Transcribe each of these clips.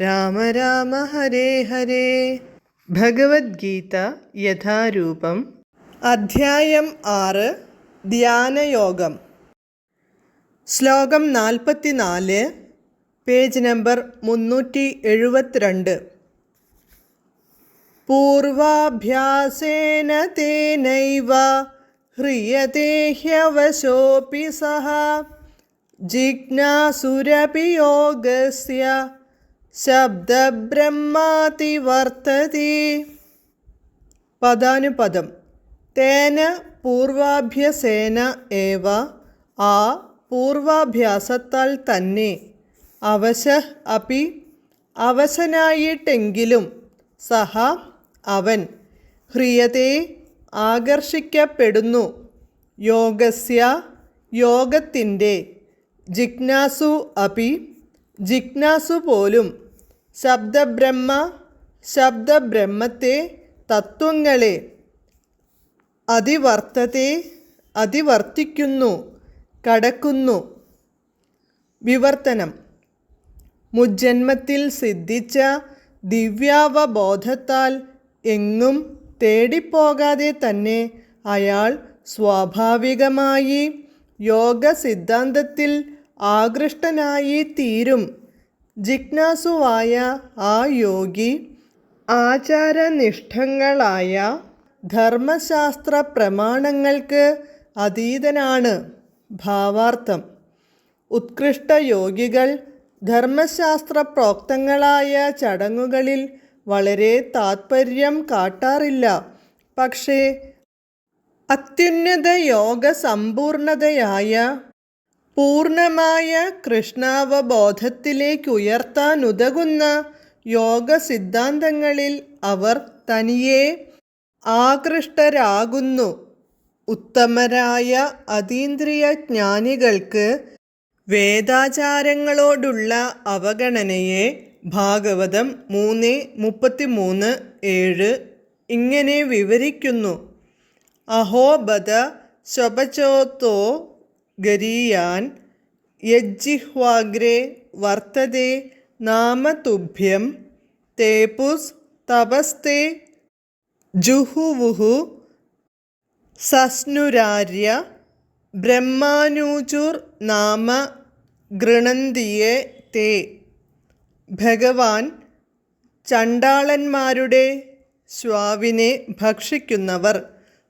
രാമ രാമ ഹരേ ഹരേ. ഭഗവത്ഗീത യഥാരൂപം. അധ്യായം ആറ്. ധ്യാനയോഗം. ശ്ലോകം നാൽപ്പത്തിനാല് പേജ് നമ്പർ മുന്നൂറ്റി എഴുപത്തിരണ്ട് പൂർവാഭ്യാസേന തേനൈവ ഹ്രിയത്തെ ഹ്യവശോऽपि സഹ ജിജ്ഞാസുരപി യോഗസ്യ ശബ്ദബ്രഹ്മാതി വർത്തതി പദാനുപദം. തേന പൂർവാഭ്യസേന ഏവ ആ പൂർവാഭ്യാസത്താൽ തന്നെ. അവശ അപ്പി അവശനായിട്ടെങ്കിലും സഹ അവൻ. ഹ്രിയതെ ആകർഷിക്കപ്പെടുന്നു. യോഗസ്യ യോഗത്തിന്റെ ജിജ്ഞാസു അപി ജിജ്ഞാസു പോലും ശബ്ദബ്രഹ്മ ശബ്ദബ്രഹ്മത്തെ തത്വങ്ങളെ അതിവർത്തത്തെ അതിവർത്തിക്കുന്നു കടക്കുന്നു. വിവർത്തനം. മുജ്ജന്മത്തിൽ സിദ്ധിച്ച ദിവ്യാവബോധത്താൽ എങ്ങും തേടിപ്പോകാതെ തന്നെ അയാൾ സ്വാഭാവികമായി യോഗ സിദ്ധാന്തത്തിൽ ആകൃഷ്ടനായി തീരും ജിജ്ഞാസുവായ ആ യോഗി ആചാരനിഷ്ഠങ്ങളായ ധർമ്മശാസ്ത്ര പ്രമാണങ്ങൾക്ക് അതീതനാണ്. ഭാവാർത്ഥം. ഉത്കൃഷ്ട യോഗികൾ ധർമ്മശാസ്ത്ര പ്രോക്തങ്ങളായ ചടങ്ങുകളിൽ വളരെ താത്പര്യം കാട്ടാറില്ല. പക്ഷേ അത്യുന്നത യോഗ സമ്പൂർണതയായ പൂർണമായ കൃഷ്ണാവബോധത്തിലേക്കുയർത്താനുതകുന്ന യോഗ സിദ്ധാന്തങ്ങളിൽ അവർ തനിയെ ആകൃഷ്ടരാകുന്നു. ഉത്തമരായ അതീന്ദ്രിയ ജ്ഞാനികൾക്ക് വേദാചാരങ്ങളോടുള്ള അവഗണനയെ ഭാഗവതം മൂന്ന് മുപ്പത്തിമൂന്ന് ഏഴ് ഇങ്ങനെ വിവരിക്കുന്നു. അഹോബദ ശപചോത്തോ ഗരീയാൻ യജ്ജിഹ്വാഗ്രേ വർത്തതേ നാമതുഭ്യം തേപുസ് തപസ്തേ ജുഹുവുഹു സസ്നുരാര്യ ബ്രഹ്മാനൂചുർ നാമ ഗൃണന്തിയെ തേ. ഭഗവാൻ ചണ്ടാളന്മാരുടെ സ്വാവിനെ ഭക്ഷിക്കുന്നവർ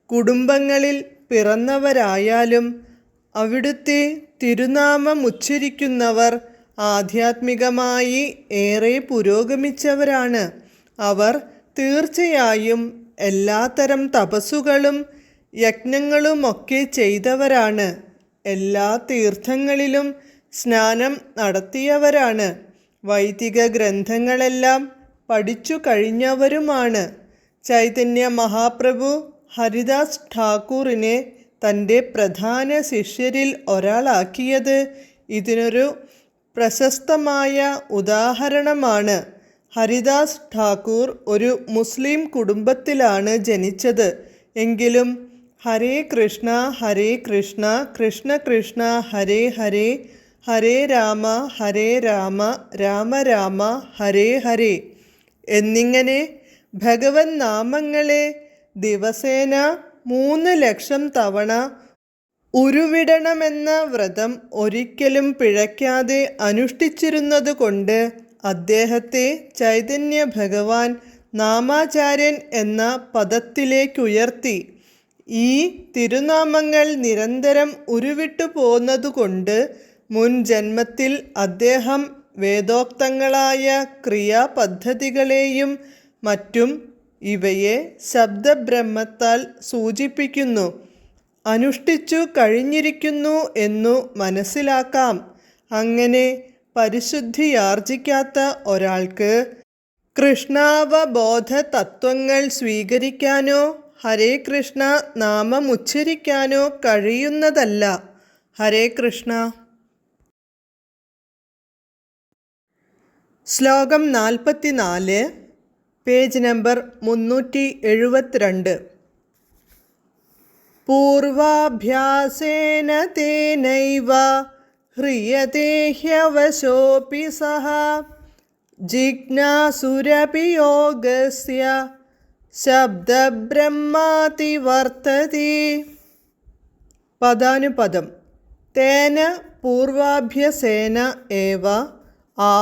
കുടുംബങ്ങളിൽ പിറന്നവരായാലും അവിടുത്തെ തിരുനാമം ഉച്ചരിക്കുന്നവർ ആധ്യാത്മികമായി ഏറെ പുരോഗമിച്ചവരാണ്. അവർ തീർച്ചയായും എല്ലാത്തരം തപസ്സുകളും യജ്ഞങ്ങളുമൊക്കെ ചെയ്തവരാണ്. എല്ലാ തീർത്ഥങ്ങളിലും സ്നാനം നടത്തിയവരാണ്. വൈദിക ഗ്രന്ഥങ്ങളെല്ലാം പഠിച്ചു കഴിഞ്ഞവരുമാണ്. ചൈതന്യ മഹാപ്രഭു ഹരിദാസ് ഠാക്കൂറിനെ തന്റെ പ്രധാന ശിഷ്യരിൽ ഒരാളാക്കിയത് ഇതിനൊരു പ്രശസ്തമായ ഉദാഹരണമാണ്. ഹരിദാസ് ഠാക്കൂർ ഒരു മുസ്ലിം കുടുംബത്തിലാണ് ജനിച്ചത്. എങ്കിലും ഹരേ കൃഷ്ണ ഹരേ കൃഷ്ണ കൃഷ്ണ കൃഷ്ണ ഹരേ ഹരേ ഹരേ രാമ ഹരേ രാമ രാമ രാമ ഹരേ ഹരേ എന്നിങ്ങനെ ഭഗവൻ നാമങ്ങളെ ദിവസേന മൂന്ന് ലക്ഷം തവണ ഉരുവിടണമെന്ന വ്രതം ഒരിക്കലും പിഴയ്ക്കാതെ അനുഷ്ഠിച്ചിരുന്നതുകൊണ്ട് അദ്ദേഹത്തെ ചൈതന്യ ഭഗവാൻ നാമാചാര്യൻ എന്ന പദത്തിലേക്കുയർത്തി. ഈ തിരുനാമങ്ങൾ നിരന്തരം ഉരുവിട്ടു പോന്നതുകൊണ്ട് മുൻ ജന്മത്തിൽ അദ്ദേഹം വേദോക്തങ്ങളായ ക്രിയാപദ്ധതികളെയും മറ്റും ഇവയെ ശബ്ദബ്രഹ്മത്താൽ സൂചിപ്പിക്കുന്നു. അനുഷ്ഠിച്ചു കഴിഞ്ഞിരിക്കുന്നു എന്നു മനസ്സിലാക്കാം. അങ്ങനെ പരിശുദ്ധിയാർജിക്കാത്ത ഒരാൾക്ക് കൃഷ്ണാവബോധ തത്വങ്ങൾ സ്വീകരിക്കാനോ ഹരേ കൃഷ്ണ നാമം ഉച്ചരിക്കാനോ കഴിയുന്നതല്ല. ഹരേ കൃഷ്ണ. ശ്ലോകം നാൽപ്പത്തിനാല്. പേജ് നമ്പർ മുന്നൂറ്റി എഴുപത്തിരണ്ട് പൂർവാഭ്യാസേന തേനൈവ ഹ്രിയത്തെ സഹ ജിജ്ഞാസുരപി യോഗസ്യ ശബ്ദബ്രഹ്മാതി വർത്തതി പദാനുപദം തേന പൂർവാഭ്യസേന ഏവ ആ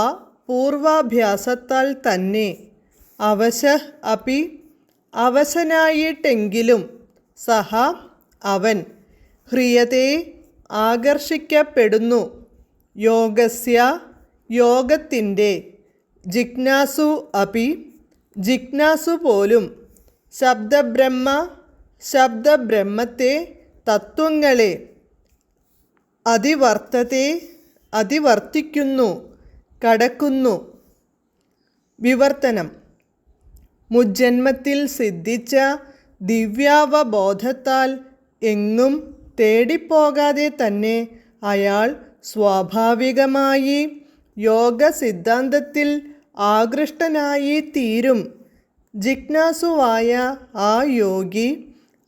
പൂർവാഭ്യാസത്താൽ തന്നെ. അവശ അപി അവശനായിട്ടെങ്കിലും സഹ അവൻ ഹ്രിയത്തെ ആകർഷിക്കപ്പെടുന്നു. യോഗസ്യ യോഗത്തിന്റെ ജിജ്ഞാസു അപി ജിജ്ഞാസു പോലും ശബ്ദബ്രഹ്മ ശബ്ദബ്രഹ്മത്തെ തത്വങ്ങളെ അതിവർത്തത്തെ അതിവർത്തിക്കുന്നു കടക്കുന്നു. വിവർത്തനം. മുജ്ജന്മത്തിൽ സിദ്ധിച്ച ദിവ്യാവബോധത്താൽ എങ്ങും തേടിപ്പോകാതെ തന്നെ അയാൾ സ്വാഭാവികമായി യോഗ സിദ്ധാന്തത്തിൽ ആകൃഷ്ടനായി തീരും. ജിജ്ഞാസുവായ ആ യോഗി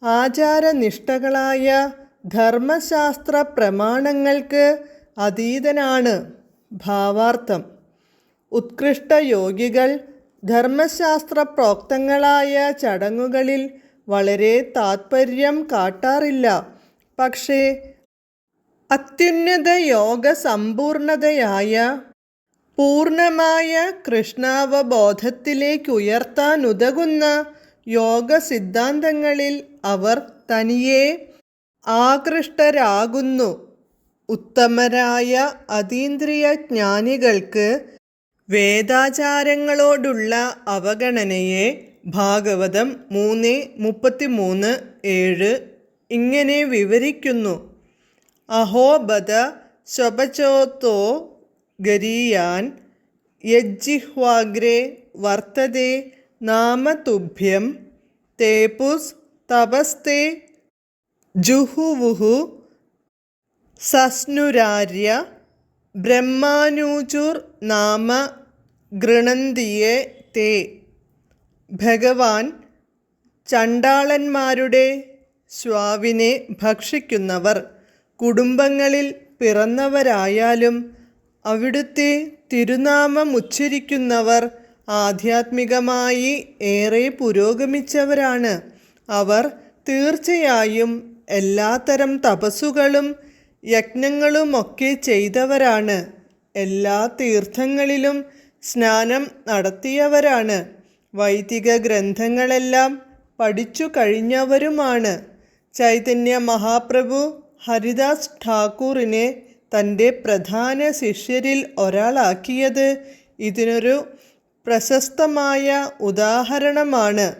ആചാരനിഷ്ഠകളായ ധർമ്മശാസ്ത്ര പ്രമാണങ്ങൾക്ക് അതീതനാണ് ഭാവാർത്ഥം. ഉത്കൃഷ്ട യോഗികൾ ധർമ്മശാസ്ത്ര പ്രോക്തങ്ങളായ ചടങ്ങുകളിൽ വളരെ താത്പര്യം കാട്ടാറില്ല. പക്ഷേ അത്യുന്നത യോഗ സമ്പൂർണതയായ പൂർണമായ കൃഷ്ണാവബോധത്തിലേക്കുയർത്താനുതകുന്ന യോഗ സിദ്ധാന്തങ്ങളിൽ അവർ തനിയെ ആകൃഷ്ടരാകുന്നു. ഉത്തമരായ അതീന്ദ്രിയ ജ്ഞാനികൾക്ക് വേദാചാരങ്ങളോടുള്ള അവഗണനയെ ഭാഗവതം മൂന്ന് മുപ്പത്തിമൂന്ന് ഏഴ് ഇങ്ങനെ വിവരിക്കുന്നു. അഹോബദ ശപചോത്തോ ഗരീയാൻ യജ്ജിഹ്വാഗ്രേ വർത്തതേ നാമതുഭ്യം തേപുസ് തപസ്തേ ജുഹുവുഹു സസ്നുരാര്യ ബ്രഹ്മാനൂചുർ നാമ ഗൃണന്തിയെ തേ. ഭഗവാൻ ചണ്ടാളന്മാരുടെ സ്വാവിനെ ഭക്ഷിക്കുന്നവർ കുടുംബങ്ങളിൽ പിറന്നവരായാലും അവിടുത്തെ തിരുനാമം ഉച്ചരിക്കുന്നവർ ആധ്യാത്മികമായി ഏറെ പുരോഗമിച്ചവരാണ്. അവർ തീർച്ചയായും എല്ലാത്തരം തപസ്സുകളും യജ്ഞങ്ങളുമൊക്കെ ചെയ്തവരാണ്. എല്ലാ തീർത്ഥങ്ങളിലും സ്നാനം നടത്തിയവരാണ്. വൈദിക ഗ്രന്ഥങ്ങളെല്ലാം പഠിച്ചു കഴിഞ്ഞവരുമാണ്. ചൈതന്യ മഹാപ്രഭു ഹരിദാസ് ഠാക്കൂറിനെ തന്റെ പ്രധാന ശിഷ്യരിൽ ഒരാളാക്കിയത് ഇതിനൊരു പ്രശസ്തമായ ഉദാഹരണമാണ്.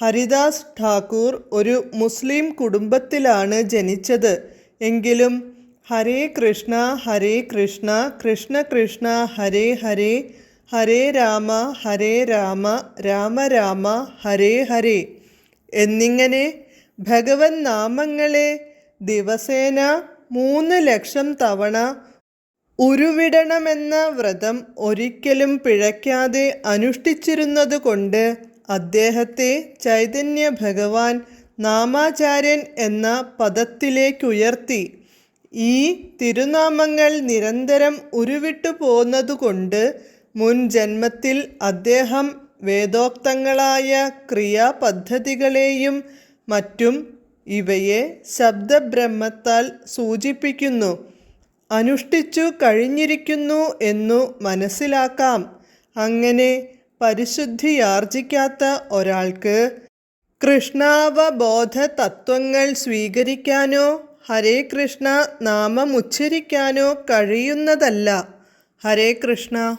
ഹരിദാസ് ഠാക്കൂർ ഒരു മുസ്ലിം കുടുംബത്തിലാണ് ജനിച്ചത്. എങ്കിലും ഹരേ കൃഷ്ണ ഹരേ കൃഷ്ണ കൃഷ്ണ കൃഷ്ണ ഹരേ ഹരേ ഹരേ രാമ ഹരേ രാമ രാമ രാമ ഹരേ ഹരേ. എന്നിങ്ങനെ ഭഗവൻ നാമങ്ങളെ ദിവസേന മൂന്ന് ലക്ഷം തവണ ഉരുവിടണമെന്ന വ്രതം ഒരിക്കലും പിഴയ്ക്കാതെ അനുഷ്ഠിച്ചിരുന്നതുകൊണ്ട് അദ്ദേഹത്തെ ചൈതന്യ ഭഗവാൻ നാമാചാര്യൻ എന്ന പദത്തിലേക്കുയർത്തി ഈ തിരുനാമങ്ങൾ നിരന്തരം ഉരുവിട്ടു പോന്നതുകൊണ്ട് മുൻ ജന്മത്തിൽ അദ്ദേഹം വേദോക്തങ്ങളായ ക്രിയാപദ്ധതികളെയും മറ്റും ഇവയെ ശബ്ദബ്രഹ്മത്താൽ സൂചിപ്പിക്കുന്നു. അനുഷ്ഠിച്ചു കഴിഞ്ഞിരിക്കുന്നു എന്നു മനസ്സിലാക്കാം. അങ്ങനെ പരിശുദ്ധിയാർജിക്കാത്ത ഒരാൾക്ക് കൃഷ്ണാവബോധ തത്വങ്ങൾ സ്വീകരിക്കാനോ ഹരേ കൃഷ്ണ നാമം ഉച്ചരിക്കാനോ കഴിയുന്നതല്ല. ഹരേ കൃഷ്ണ.